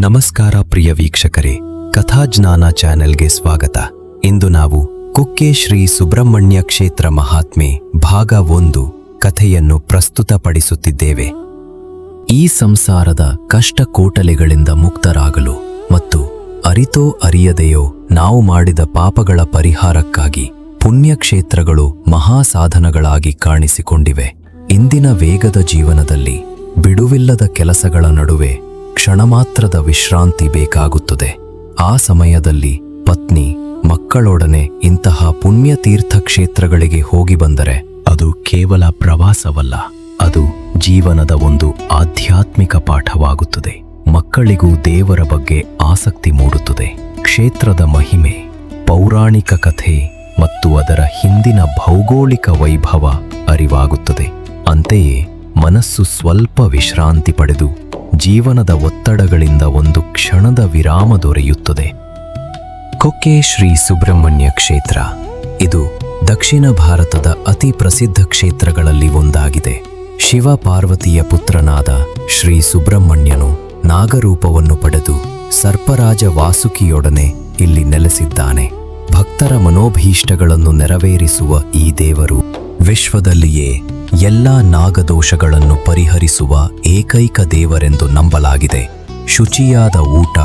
ನಮಸ್ಕಾರ ಪ್ರಿಯ ವೀಕ್ಷಕರೇ ಕಥಾಜ್ಞಾನ ಚಾನೆಲ್ಗೆ ಸ್ವಾಗತ. ಇಂದು ನಾವು ಕುಕ್ಕೆ ಶ್ರೀ ಸುಬ್ರಹ್ಮಣ್ಯ ಕ್ಷೇತ್ರ ಮಹಾತ್ಮೆ ಭಾಗ ಒಂದು ಕಥೆಯನ್ನು ಪ್ರಸ್ತುತಪಡಿಸುತ್ತಿದ್ದೇವೆ. ಈ ಸಂಸಾರದ ಕಷ್ಟ ಕೋಟಲೆಗಳಿಂದ ಮುಕ್ತರಾಗಲು ಮತ್ತು ಅರಿತೋ ಅರಿಯದೆಯೋ ನಾವು ಮಾಡಿದ ಪಾಪಗಳ ಪರಿಹಾರಕ್ಕಾಗಿ ಪುಣ್ಯಕ್ಷೇತ್ರಗಳು ಮಹಾಸಾಧನಗಳಾಗಿ ಕಾಣಿಸಿಕೊಂಡಿವೆ. ಇಂದಿನ ವೇಗದ ಜೀವನದಲ್ಲಿ ಬಿಡುವಿಲ್ಲದ ಕೆಲಸಗಳ ನಡುವೆ ಕ್ಷಣಮಾತ್ರದ ವಿಶ್ರಾಂತಿ ಬೇಕಾಗುತ್ತದೆ. ಆ ಸಮಯದಲ್ಲಿ ಪತ್ನಿ ಮಕ್ಕಳೊಡನೆ ಇಂತಹ ಪುಣ್ಯತೀರ್ಥ ಕ್ಷೇತ್ರಗಳಿಗೆ ಹೋಗಿ ಬಂದರೆ ಅದು ಕೇವಲ ಪ್ರವಾಸವಲ್ಲ, ಅದು ಜೀವನದ ಒಂದು ಆಧ್ಯಾತ್ಮಿಕ ಪಾಠವಾಗುತ್ತದೆ. ಮಕ್ಕಳಿಗೂ ದೇವರ ಬಗ್ಗೆ ಆಸಕ್ತಿ ಮೂಡುತ್ತದೆ. ಕ್ಷೇತ್ರದ ಮಹಿಮೆ, ಪೌರಾಣಿಕ ಕಥೆ ಮತ್ತು ಅದರ ಹಿಂದಿನ ಭೌಗೋಳಿಕ ವೈಭವ ಅರಿವಾಗುತ್ತದೆ. ಅಂತೆಯೇ ಮನಸ್ಸು ಸ್ವಲ್ಪ ವಿಶ್ರಾಂತಿ ಪಡೆದು ಜೀವನದ ಒತ್ತಡಗಳಿಂದ ಒಂದು ಕ್ಷಣದ ವಿರಾಮ ದೊರೆಯುತ್ತದೆ. ಕೊಕ್ಕೆ ಶ್ರೀ ಸುಬ್ರಹ್ಮಣ್ಯ ಕ್ಷೇತ್ರ. ಇದು ದಕ್ಷಿಣ ಭಾರತದ ಅತಿ ಪ್ರಸಿದ್ಧ ಕ್ಷೇತ್ರಗಳಲ್ಲಿ ಒಂದಾಗಿದೆ. ಶಿವ ಪಾರ್ವತಿಯ ಪುತ್ರನಾದ ಶ್ರೀ ಸುಬ್ರಹ್ಮಣ್ಯನು ನಾಗರೂಪವನ್ನು ಪಡೆದು ಸರ್ಪರಾಜ ವಾಸುಕಿಯೊಡನೆ ಇಲ್ಲಿ ನೆಲೆಸಿದ್ದಾನೆ. ಭಕ್ತರ ಮನೋಭೀಷ್ಟಗಳನ್ನು ನೆರವೇರಿಸುವ ಈ ದೇವರು ವಿಶ್ವದಲ್ಲಿಯೇ ಎಲ್ಲಾ ನಾಗದೋಷಗಳನ್ನು ಪರಿಹರಿಸುವ ಏಕೈಕ ದೇವರೆಂದು ನಂಬಲಾಗಿದೆ. ಶುಚಿಯಾದ ಊಟ,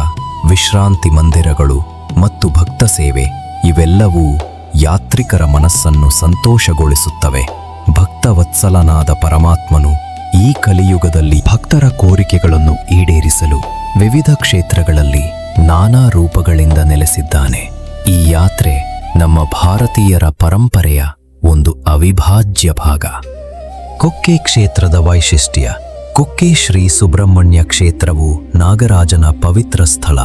ವಿಶ್ರಾಂತಿ ಮಂದಿರಗಳು ಮತ್ತು ಭಕ್ತ ಸೇವೆ ಇವೆಲ್ಲವೂ ಯಾತ್ರಿಕರ ಮನಸ್ಸನ್ನು ಸಂತೋಷಗೊಳಿಸುತ್ತವೆ. ಭಕ್ತವತ್ಸಲನಾದ ಪರಮಾತ್ಮನು ಈ ಕಲಿಯುಗದಲ್ಲಿ ಭಕ್ತರ ಕೋರಿಕೆಗಳನ್ನು ಈಡೇರಿಸಲು ವಿವಿಧ ಕ್ಷೇತ್ರಗಳಲ್ಲಿ ನಾನಾ ರೂಪಗಳಿಂದ ನೆಲೆಸಿದ್ದಾನೆ. ಈ ಯಾತ್ರೆ ನಮ್ಮ ಭಾರತೀಯರ ಪರಂಪರೆಯ ಒಂದು ಅವಿಭಾಜ್ಯ ಭಾಗ. ಕೊಕ್ಕೆ ಕ್ಷೇತ್ರದ ವೈಶಿಷ್ಟ್ಯ. ಕೊಕ್ಕೆ ಶ್ರೀ ಸುಬ್ರಹ್ಮಣ್ಯ ಕ್ಷೇತ್ರವು ನಾಗರಾಜನ ಪವಿತ್ರ ಸ್ಥಳ.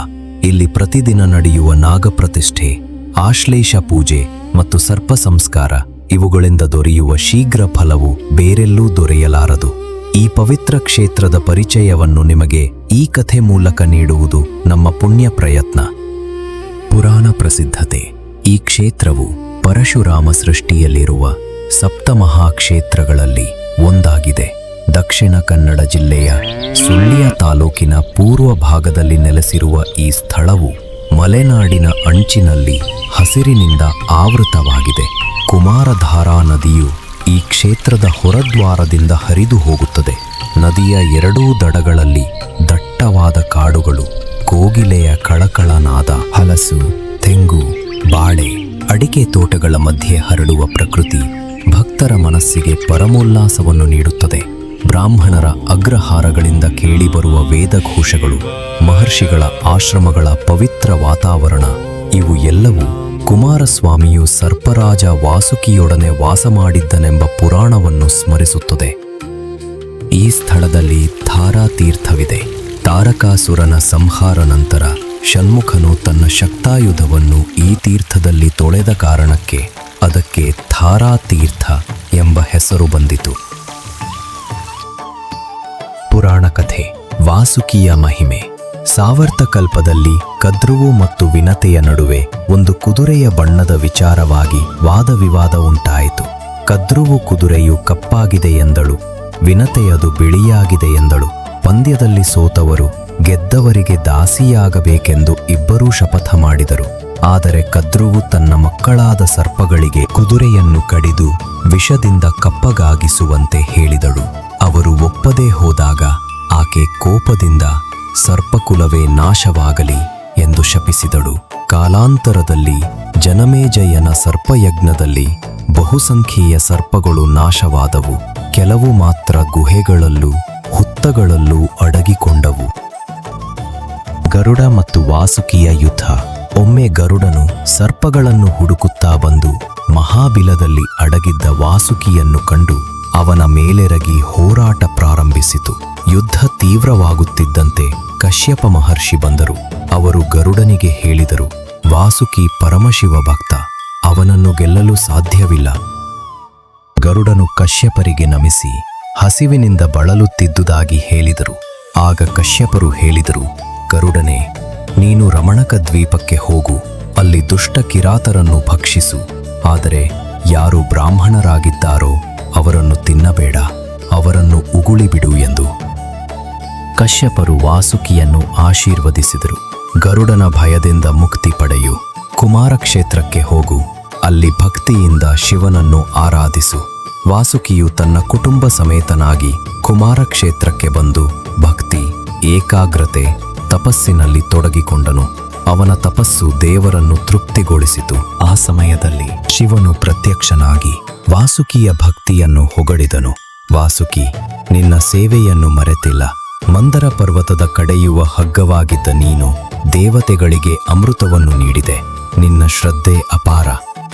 ಇಲ್ಲಿ ಪ್ರತಿದಿನ ನಡೆಯುವ ನಾಗಪ್ರತಿಷ್ಠೆ, ಆಶ್ಲೇಷ ಪೂಜೆ ಮತ್ತು ಸರ್ಪ ಸಂಸ್ಕಾರ. ಇವುಗಳಿಂದ ದೊರೆಯುವ ಶೀಘ್ರ ಫಲವು ಬೇರೆಲ್ಲೂ ದೊರೆಯಲಾರದು. ಈ ಪವಿತ್ರ ಕ್ಷೇತ್ರದ ಪರಿಚಯವನ್ನು ನಿಮಗೆ ಈ ಕಥೆ ಮೂಲಕ ನೀಡುವುದು ನಮ್ಮ ಪುಣ್ಯ ಪ್ರಯತ್ನ. ಪುರಾಣ ಪ್ರಸಿದ್ಧತೆ. ಈ ಕ್ಷೇತ್ರವು ಪರಶುರಾಮ ಸೃಷ್ಟಿಯಲ್ಲಿರುವ ಸಪ್ತಮಹಾಕ್ಷೇತ್ರಗಳಲ್ಲಿ ಒಂದಾಗಿದೆ. ದಕ್ಷಿಣ ಕನ್ನಡ ಜಿಲ್ಲೆಯ ಸುಳ್ಯ ತಾಲೂಕಿನ ಪೂರ್ವ ಭಾಗದಲ್ಲಿ ನೆಲೆಸಿರುವ ಈ ಸ್ಥಳವು ಮಲೆನಾಡಿನ ಅಂಚಿನಲ್ಲಿ ಹಸಿರಿನಿಂದ ಆವೃತವಾಗಿದೆ. ಕುಮಾರಧಾರಾ ನದಿಯು ಈ ಕ್ಷೇತ್ರದ ಹೊರದ್ವಾರದಿಂದ ಹರಿದು ಹೋಗುತ್ತದೆ. ನದಿಯ ಎರಡೂ ದಡಗಳಲ್ಲಿ ದಟ್ಟವಾದ ಕಾಡುಗಳು, ಕೋಗಿಲೆಯ ಕಳಕಳನಾದ ಹಲಸು, ತೆಂಗು, ಬಾಳೆ, ಅಡಿಕೆ ತೋಟಗಳ ಮಧ್ಯೆ ಹರಡುವ ಪ್ರಕೃತಿ ಭಕ್ತರ ಮನಸ್ಸಿಗೆ ಪರಮೋಲ್ಲಾಸವನ್ನು ನೀಡುತ್ತದೆ. ಬ್ರಾಹ್ಮಣರ ಅಗ್ರಹಾರಗಳಿಂದ ಕೇಳಿಬರುವ ವೇದಘೋಷಗಳು, ಮಹರ್ಷಿಗಳ ಆಶ್ರಮಗಳ ಪವಿತ್ರ ವಾತಾವರಣ, ಇವು ಎಲ್ಲವೂ ಕುಮಾರಸ್ವಾಮಿಯು ಸರ್ಪರಾಜ ವಾಸುಕಿಯೊಡನೆ ವಾಸ ಮಾಡಿದ್ದನೆಂಬ ಪುರಾಣವನ್ನು ಸ್ಮರಿಸುತ್ತದೆ. ಈ ಸ್ಥಳದಲ್ಲಿ ತಾರಾತೀರ್ಥವಿದೆ ತಾರಕಾಸುರನ ಸಂಹಾರ ನಂತರ ಷಣ್ಮುಖನು ತನ್ನ ಶಕ್ತಾಯುಧವನ್ನು ಈ ತೀರ್ಥದಲ್ಲಿ ತೊಳೆದ ಕಾರಣಕ್ಕೆ ಅದಕ್ಕೆ ಥಾರಾ ತೀರ್ಥ ಎಂಬ ಹೆಸರು ಬಂದಿತು. ಪುರಾಣ ಕಥೆ, ವಾಸುಕಿಯ ಮಹಿಮೆ. ಸಾವರ್ತ ಕಲ್ಪದಲ್ಲಿ ಕದ್ರುವು ಮತ್ತು ವಿನತೆಯ ನಡುವೆ ಒಂದು ಕುದುರೆಯ ಬಣ್ಣದ ವಿಚಾರವಾಗಿ ವಾದವಿವಾದ ಉಂಟಾಯಿತು. ಕದ್ರುವು ಕುದುರೆಯು ಕಪ್ಪಾಗಿದೆ ಎಂದಳು, ವಿನತೆಯದು ಬಿಳಿಯಾಗಿದೆ ಎಂದಳು. ಪಂದ್ಯದಲ್ಲಿ ಸೋತವರು ಗೆದ್ದವರಿಗೆ ದಾಸಿಯಾಗಬೇಕೆಂದು ಇಬ್ಬರೂ ಶಪಥ ಮಾಡಿದರು. ಆದರೆ ಕದ್ರುವು ತನ್ನ ಮಕ್ಕಳಾದ ಸರ್ಪಗಳಿಗೆ ಕುದುರೆಯನ್ನು ಕಡಿದು ವಿಷದಿಂದ ಕಪ್ಪಗಾಗಿಸುವಂತೆ ಹೇಳಿದಳು. ಅವರು ಒಪ್ಪದೇ ಹೋದಾಗ ಆಕೆ ಕೋಪದಿಂದ ಸರ್ಪಕುಲವೇ ನಾಶವಾಗಲಿ ಎಂದು ಶಪಿಸಿದಳು. ಕಾಲಾಂತರದಲ್ಲಿ ಜನಮೇಜಯನ ಸರ್ಪಯಜ್ಞದಲ್ಲಿ ಬಹುಸಂಖ್ಯೆಯ ಸರ್ಪಗಳು ನಾಶವಾದವು. ಕೆಲವು ಮಾತ್ರ ಗುಹೆಗಳಲ್ಲೂ ಹುತ್ತಗಳಲ್ಲೂ ಅಡಗಿಕೊಂಡವು. ಗರುಡ ಮತ್ತು ವಾಸುಕಿಯ ಯುದ್ಧ. ಒಮ್ಮೆ ಗರುಡನು ಸರ್ಪಗಳನ್ನು ಹುಡುಕುತ್ತಾ ಬಂದು ಮಹಾಬಿಲದಲ್ಲಿ ಅಡಗಿದ್ದ ವಾಸುಕಿಯನ್ನು ಕಂಡು ಅವನ ಮೇಲೆರಗಿ ಹೋರಾಟ ಪ್ರಾರಂಭಿಸಿತು. ಯುದ್ಧ ತೀವ್ರವಾಗುತ್ತಿದ್ದಂತೆ ಕಶ್ಯಪ ಮಹರ್ಷಿ ಬಂದರು. ಅವರು ಗರುಡನಿಗೆ ಹೇಳಿದರು, ವಾಸುಕಿ ಪರಮಶಿವ ಭಕ್ತ, ಅವನನ್ನು ಗೆಲ್ಲಲು ಸಾಧ್ಯವಿಲ್ಲ. ಗರುಡನು ಕಶ್ಯಪರಿಗೆ ನಮಿಸಿ ಹಸಿವಿನಿಂದ ಬಳಲುತ್ತಿದ್ದುದಾಗಿ ಹೇಳಿದರು. ಆಗ ಕಶ್ಯಪರು ಹೇಳಿದರು, ಗರುಡನೆ ನೀನು ರಮಣಕ ದ್ವೀಪಕ್ಕೆ ಹೋಗು, ಅಲ್ಲಿ ದುಷ್ಟ ಕಿರಾತರನ್ನು ಭಕ್ಷಿಸು. ಆದರೆ ಯಾರು ಬ್ರಾಹ್ಮಣರಾಗಿದ್ದಾರೋ ಅವರನ್ನು ತಿನ್ನಬೇಡ, ಅವರನ್ನು ಉಗುಳಿಬಿಡು ಎಂದು. ಕಶ್ಯಪರು ವಾಸುಕಿಯನ್ನು ಆಶೀರ್ವದಿಸಿದರು. ಗರುಡನ ಭಯದಿಂದ ಮುಕ್ತಿ ಪಡೆಯು. ಕುಮಾರಕ್ಷೇತ್ರಕ್ಕೆ ಹೋಗು, ಅಲ್ಲಿ ಭಕ್ತಿಯಿಂದ ಶಿವನನ್ನು ಆರಾಧಿಸು. ವಾಸುಕಿಯು ತನ್ನ ಕುಟುಂಬ ಸಮೇತನಾಗಿ ಕುಮಾರ ಕ್ಷೇತ್ರಕ್ಕೆ ಬಂದು ಭಕ್ತಿ, ಏಕಾಗ್ರತೆ ತಪಸ್ಸಿನಲ್ಲಿ ತೊಡಗಿಕೊಂಡನು. ಅವನ ತಪಸ್ಸು ದೇವರನ್ನು ತೃಪ್ತಿಗೊಳಿಸಿತು. ಆ ಸಮಯದಲ್ಲಿ ಶಿವನು ಪ್ರತ್ಯಕ್ಷನಾಗಿ ವಾಸುಕಿಯ ಭಕ್ತಿಯನ್ನು ಹೊಗಳಿದನು. ವಾಸುಕಿ, ನಿನ್ನ ಸೇವೆಯನ್ನು ಮರೆತಿಲ್ಲ. ಮಂದರ ಪರ್ವತದ ಕಡೆಯುವ ಹಗ್ಗವಾಗಿದ್ದ ನೀನು ದೇವತೆಗಳಿಗೆ ಅಮೃತವನ್ನು ನೀಡಿದೆ. ನಿನ್ನ ಶ್ರದ್ಧೆ ಅಪಾರ.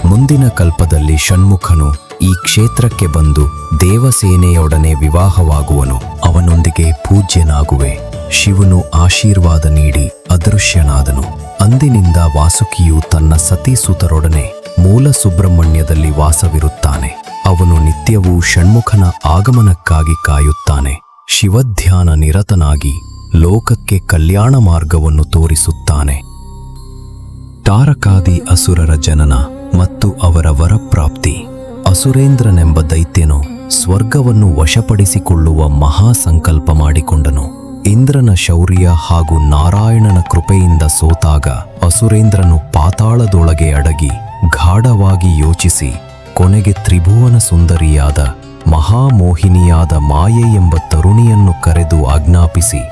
ಮುಂದಿನ ಕಲ್ಪದಲ್ಲಿ ಷಣ್ಮುಖನು ಈ ಕ್ಷೇತ್ರಕ್ಕೆ ಬಂದು ದೇವಸೇನೆಯೊಡನೆ ವಿವಾಹವಾಗುವನು. ಅವನೊಂದಿಗೆ ಪೂಜ್ಯನಾಗುವೆ. ಶಿವನು ಆಶೀರ್ವಾದ ನೀಡಿ ಅದೃಶ್ಯನಾದನು. ಅಂದಿನಿಂದ ವಾಸುಕಿಯು ತನ್ನ ಸತೀಸುತರೊಡನೆ ಮೂಲ ಸುಬ್ರಹ್ಮಣ್ಯದಲ್ಲಿ ವಾಸವಿರುತ್ತಾನೆ. ಅವನು ನಿತ್ಯವೂ ಷಣ್ಮುಖನ ಆಗಮನಕ್ಕಾಗಿ ಕಾಯುತ್ತಾನೆ. ಶಿವಧ್ಯಾನ ನಿರತನಾಗಿ ಲೋಕಕ್ಕೆ ಕಲ್ಯಾಣ ಮಾರ್ಗವನ್ನು ತೋರಿಸುತ್ತಾನೆ. ತಾರಕಾದಿ ಅಸುರರ ಜನನ ಮತ್ತು ಅವರ ವರಪ್ರಾಪ್ತಿ. ಅಸುರೇಂದ್ರನೆಂಬ ದೈತ್ಯನು ಸ್ವರ್ಗವನ್ನು ವಶಪಡಿಸಿಕೊಳ್ಳುವ ಮಹಾ ಸಂಕಲ್ಪ ಮಾಡಿಕೊಂಡನು. ಇಂದ್ರನ ಶೌರ್ಯ ಹಾಗೂ ನಾರಾಯಣನ ಕೃಪೆಯಿಂದ ಸೋತಾಗ ಅಸುರೇಂದ್ರನು ಪಾತಾಳದೊಳಗೆ ಅಡಗಿ ಗಾಢವಾಗಿ ಯೋಚಿಸಿ, ಕೊನೆಗೆ ತ್ರಿಭುವನ ಸುಂದರಿಯಾದ ಮಹಾಮೋಹಿನಿಯಾದ ಮಾಯೆ ಎಂಬ ತರುಣಿಯನ್ನು ಕರೆದು ಆಜ್ಞಾಪಿಸಿ,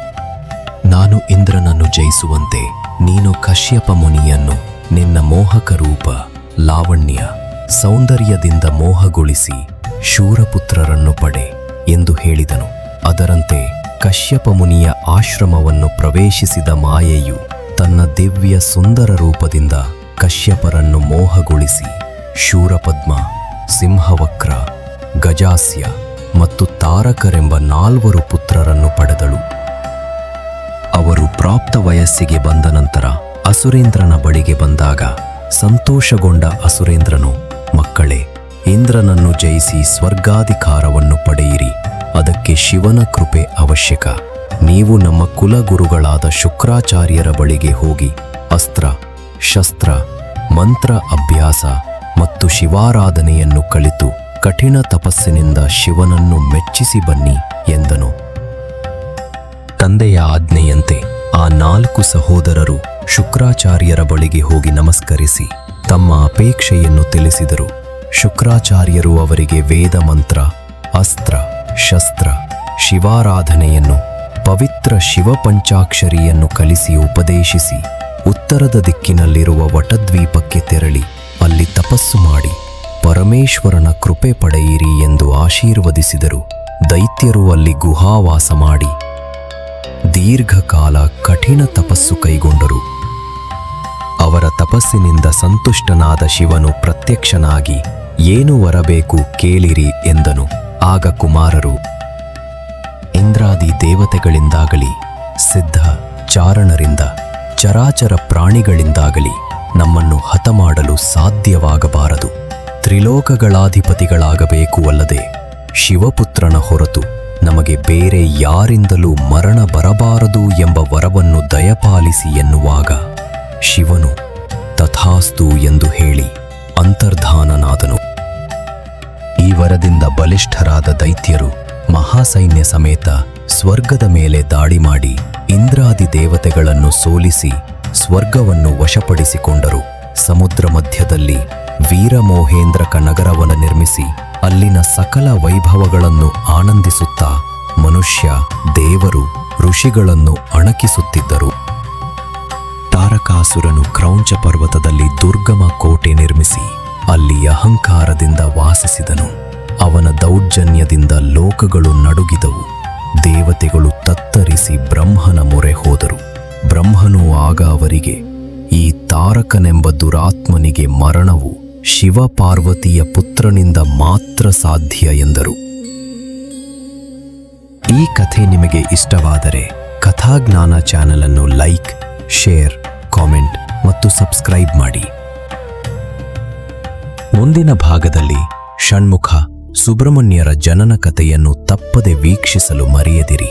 ನಾನು ಇಂದ್ರನನ್ನು ಜಯಿಸುವಂತೆ ನೀನು ಕಶ್ಯಪ ಮುನಿಯನ್ನು ನಿನ್ನ ಮೋಹಕ ರೂಪ ಲಾವಣ್ಯ ಸೌಂದರ್ಯದಿಂದ ಮೋಹಗೊಳಿಸಿ ಶೂರಪುತ್ರರನ್ನು ಪಡೆ ಎಂದು ಹೇಳಿದನು. ಅದರಂತೆ ಕಶ್ಯಪ ಮುನಿಯ ಆಶ್ರಮವನ್ನು ಪ್ರವೇಶಿಸಿದ ಮಾಯೆಯು ತನ್ನ ದಿವ್ಯ ಸುಂದರ ರೂಪದಿಂದ ಕಶ್ಯಪರನ್ನು ಮೋಹಗೊಳಿಸಿ ಶೂರಪದ್ಮ, ಸಿಂಹವಕ್ರ, ಗಜಾಸ್ಯ ಮತ್ತು ತಾರಕರೆಂಬ ನಾಲ್ವರು ಪುತ್ರರನ್ನು ಪಡೆದಳು. ಅವರು ಪ್ರಾಪ್ತ ವಯಸ್ಸಿಗೆ ಬಂದ ನಂತರ ಅಸುರೇಂದ್ರನ ಬಳಿಗೆ ಬಂದಾಗ ಸಂತೋಷಗೊಂಡ ಅಸುರೇಂದ್ರನು, ಮಕ್ಕಳೇ, ಇಂದ್ರನನ್ನು ಜಯಿಸಿ ಸ್ವರ್ಗಾಧಿಕಾರವನ್ನು ಪಡೆಯಿರಿ. ಅದಕ್ಕೆ ಶಿವನ ಕೃಪೆ ಅವಶ್ಯಕ. ನೀವು ನಮ್ಮ ಕುಲಗುರುಗಳಾದ ಶುಕ್ರಾಚಾರ್ಯರ ಬಳಿಗೆ ಹೋಗಿ ಅಸ್ತ್ರ, ಶಸ್ತ್ರ, ಮಂತ್ರ ಅಭ್ಯಾಸ ಮತ್ತು ಶಿವಾರಾಧನೆಯನ್ನು ಕಲಿತು ಕಠಿಣ ತಪಸ್ಸಿನಿಂದ ಶಿವನನ್ನು ಮೆಚ್ಚಿಸಿ ಬನ್ನಿ ಎಂದನು. ತಂದೆಯ ಆಜ್ಞೆಯಂತೆ ಆ ನಾಲ್ಕು ಸಹೋದರರು ಶುಕ್ರಾಚಾರ್ಯರ ಬಳಿಗೆ ಹೋಗಿ ನಮಸ್ಕರಿಸಿ ತಮ್ಮ ಅಪೇಕ್ಷೆಯನ್ನು ತಿಳಿಸಿದರು. ಶುಕ್ರಾಚಾರ್ಯರು ಅವರಿಗೆ ವೇದ ಮಂತ್ರ ಅಸ್ತ್ರ ಶಸ್ತ್ರ, ಶಿವಾರಾಧನೆಯನ್ನು, ಪವಿತ್ರ ಶಿವಪಂಚಾಕ್ಷರಿಯನ್ನು ಕಲಿಸಿ ಉಪದೇಶಿಸಿ ಉತ್ತರದ ದಿಕ್ಕಿನಲ್ಲಿರುವ ವಟದ್ವೀಪಕ್ಕೆ ತೆರಳಿ ಅಲ್ಲಿ ತಪಸ್ಸು ಮಾಡಿ ಪರಮೇಶ್ವರನ ಕೃಪೆ ಪಡೆಯಿರಿ ಎಂದು ಆಶೀರ್ವದಿಸಿದರು. ದೈತ್ಯರು ಅಲ್ಲಿ ಗುಹಾವಾಸ ಮಾಡಿ ದೀರ್ಘಕಾಲ ಕಠಿಣ ತಪಸ್ಸು ಕೈಗೊಂಡರು. ಅವರ ತಪಸ್ಸಿನಿಂದ ಸಂತುಷ್ಟನಾದ ಶಿವನು ಪ್ರತ್ಯಕ್ಷನಾಗಿ, ಏನು ವರಬೇಕು ಕೇಳಿರಿ ಎಂದನು. ಆಗ ಕುಮಾರರು, ಇಂದ್ರಾದಿ ದೇವತೆಗಳಿಂದಾಗಲಿ, ಸಿದ್ಧ ಚಾರಣರಿಂದ, ಚರಾಚರ ಪ್ರಾಣಿಗಳಿಂದಾಗಲಿ ನಮ್ಮನ್ನು ಹತಮಾಡಲು ಸಾಧ್ಯವಾಗಬಾರದು. ತ್ರಿಲೋಕಗಳಾಧಿಪತಿಗಳಾಗಬೇಕು ಅಲ್ಲದೆ ಶಿವಪುತ್ರನ ಹೊರತು ನಮಗೆ ಬೇರೆ ಯಾರಿಂದಲೂ ಮರಣ ಬರಬಾರದು ಎಂಬ ವರವನ್ನು ದಯಪಾಲಿಸಿ ಎನ್ನುವಾಗ ಶಿವನು ತಥಾಸ್ತು ಎಂದು ಹೇಳಿ ಅಂತರ್ಧಾನನಾದನು. ಈ ವರದಿಂದ ಬಲಿಷ್ಠರಾದ ದೈತ್ಯರು ಮಹಾಸೈನ್ಯ ಸಮೇತ ಸ್ವರ್ಗದ ಮೇಲೆ ದಾಳಿ ಮಾಡಿ ಇಂದ್ರಾದಿ ದೇವತೆಗಳನ್ನು ಸೋಲಿಸಿ ಸ್ವರ್ಗವನ್ನು ವಶಪಡಿಸಿಕೊಂಡರು. ಸಮುದ್ರ ಮಧ್ಯದಲ್ಲಿ ವೀರಮೋಹೇಂದ್ರಕ ನಗರವನ್ನು ನಿರ್ಮಿಸಿ ಅಲ್ಲಿನ ಸಕಲ ವೈಭವಗಳನ್ನು ಆನಂದಿಸುತ್ತಾ ಮನುಷ್ಯ, ದೇವರು, ಋಷಿಗಳನ್ನು ಅಣಕಿಸುತ್ತಿದ್ದರು. ತಾರಕಾಸುರನು ಕ್ರೌಂಚ ಪರ್ವತದಲ್ಲಿ ದುರ್ಗಮ ಕೋಟೆ ನಿರ್ಮಿಸಿ ಅಲ್ಲಿ ಅಹಂಕಾರದಿಂದ ವಾಸಿಸಿದನು. ಅವನ ದೌರ್ಜನ್ಯದಿಂದ ಲೋಕಗಳು ನಡುಗಿದವು. ದೇವತೆಗಳು ತತ್ತರಿಸಿ ಬ್ರಹ್ಮನ ಮೊರೆ ಹೋದರು. ಬ್ರಹ್ಮನು ಆಗ ಅವರಿಗೆ, ಈ ತಾರಕನೆಂಬ ದುರಾತ್ಮನಿಗೆ ಮರಣವು ಶಿವಪಾರ್ವತಿಯ ಪುತ್ರನಿಂದ ಮಾತ್ರ ಸಾಧ್ಯ ಎಂದರು. ಈ ಕಥೆ ನಿಮಗೆ ಇಷ್ಟವಾದರೆ ಕಥಾಜ್ಞಾನ ಚಾನೆಲ್ ಅನ್ನು ಲೈಕ್, ಶೇರ್, ಕಾಮೆಂಟ್ ಮತ್ತು ಸಬ್ಸ್ಕ್ರೈಬ್ ಮಾಡಿ. ಮುಂದಿನ ಭಾಗದಲ್ಲಿ ಷಣ್ಮುಖ ಸುಬ್ರಹ್ಮಣ್ಯರ ಜನನ ಕಥೆಯನ್ನು ತಪ್ಪದೆ ವೀಕ್ಷಿಸಲು ಮರೆಯದಿರಿ.